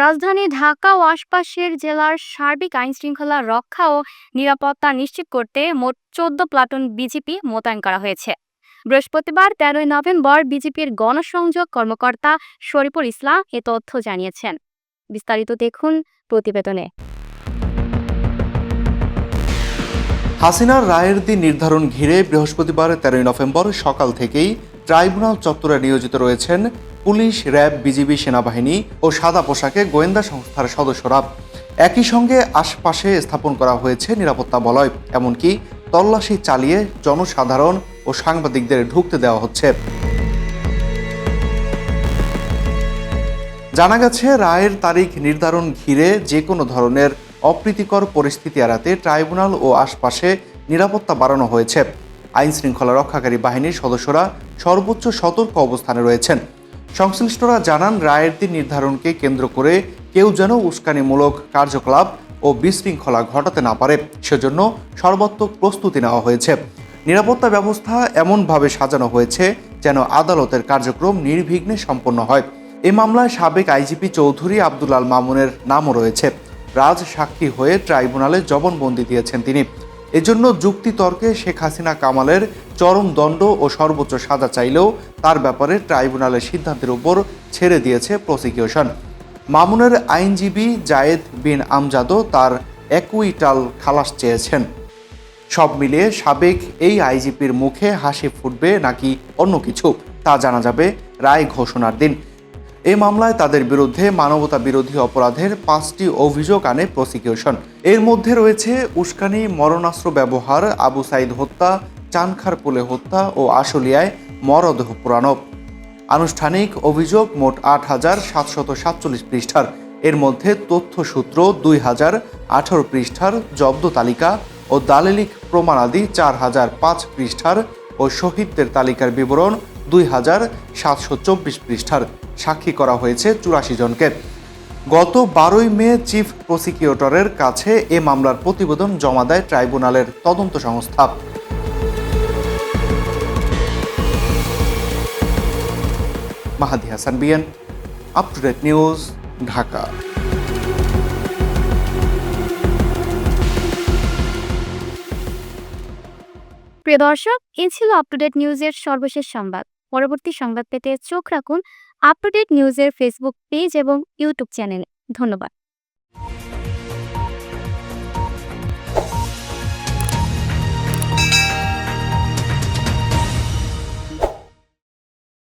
রাজধানী ঢাকা ও আশপাশের জেলার সার্বিক আইনশৃঙ্খলা রক্ষা ও নিরাপত্তা নিশ্চিত করতে মোট চোদ্দ প্লাটুন বিজিপি মোতায়েন করা হয়েছে। বৃহস্পতিবার তেরোই নভেম্বর বিজেপির গণসংযোগ কর্মকর্তা শরীফুল ইসলাম এ তথ্য জানিয়েছেন। বিস্তারিত দেখুন প্রতিবেদনে। হাসিনার রায়ের দিন নির্ধারণ ঘিরে বৃহস্পতিবার তেরোই নভেম্বর সকাল থেকেই ট্রাইব্যুনাল চত্বরে নিয়োজিত রয়েছেন পুলিশ, র্যাব, বিজিবি, সেনাবাহিনী ও সাদা পোশাকে গোয়েন্দা সংস্থার সদস্যরা একই সঙ্গে আশপাশে স্থাপন করা হয়েছে নিরাপত্তা বলয়, এমনকি তল্লাশি চালিয়ে জনসাধারণ ও সাংবাদিকদের ঢুকতে দেওয়া হচ্ছে। জানা গেছে, রায়ের তারিখ নির্ধারণ ঘিরে যে কোনো ধরনের অপ্রীতিকর পরিস্থিতি এড়াতে ট্রাইব্যুনাল ও আশপাশে নিরাপত্তা বাড়ানো হয়েছে। আইন শৃঙ্খলা রক্ষাকারী বাহিনীর সদস্যরা সর্বোচ্চ সতর্ক অবস্থানে রয়েছেন। সংশ্লিষ্টরা জানান, রায়ের দিন নির্ধারণকে কেন্দ্র করে কেউ যেন উস্কানিমূলক কার্যকলাপ ও বিশৃঙ্খলা ঘটাতে না পারে, সেজন্য সর্বাত্মক প্রস্তুতি নেওয়া হয়েছে। নিরাপত্তা ব্যবস্থা এমনভাবে সাজানো হয়েছে যেন আদালতের কার্যক্রম নির্বিঘ্নে সম্পন্ন হয়। এ মামলায় সাবেক আইজিপি চৌধুরী আব্দুল মামুনের নামও রয়েছে। রাজ সাক্ষী হয়ে ট্রাইব্যুনালে জবানবন্দি দিয়েছেন তিনি। এজন্য যুক্তিতর্কে শেখ হাসিনা কামালের চরম দণ্ড ও সর্বোচ্চ সাজা চাইলেও তার ব্যাপারে ট্রাইব্যুনালের সিদ্ধান্তের উপর ছেড়ে দিয়েছে প্রসিকিউশন। মামুনের আইনজীবী জায়েদ বিন আমজাদও তার একুইটাল খালাস চেয়েছেন। সব মিলিয়ে সাবেক এই আইজিপির মুখে হাসি ফুটবে নাকি অন্য কিছু, তা জানা যাবে রায় ঘোষণার দিন। এই মামলায় তাদের বিরুদ্ধে মানবতা বিরোধী অপরাধের পাঁচটি অভিযোগ আনে প্রসিকিউশন। এর মধ্যে রয়েছে উস্কানি, মরণাস্ত্র ব্যবহার, আবু সাইদ হত্যা চানখারপুলে হত্যা ও আশুলিয়ায় মরদেহ পুরানো আনুষ্ঠানিক অভিযোগ মোট আট হাজার সাতশত সাতচল্লিশ পৃষ্ঠার। এর মধ্যে তথ্যসূত্র দুই হাজার আঠারো পৃষ্ঠার জব্দ তালিকা ও দালিলিক প্রমাণাদি চার হাজার পাঁচ পৃষ্ঠার ও শহীদদের তালিকার বিবরণ দুই হাজার সাতশো চব্বিশ পৃষ্ঠার সাক্ষী করা হয়েছে চুরাশি জনকে। গত বারোই মে চিফ প্রসিকিউটরের কাছে এ মামলার প্রতিবেদন জমা দেয় ট্রাইব্যুনালের তদন্ত সংস্থা। Mahadi Hasan, BN up to date news Dhaka. প্রিয় দর্শক এ ছিল আপ টু ডেট নিউজের সর্বশেষ সংবাদ। পরবর্তী সংবাদ পেতে চোখ রাখুন আপটুডেট নিউজের ফেসবুক পেজ এবং ইউটিউব চ্যানেল ধন্যবাদ।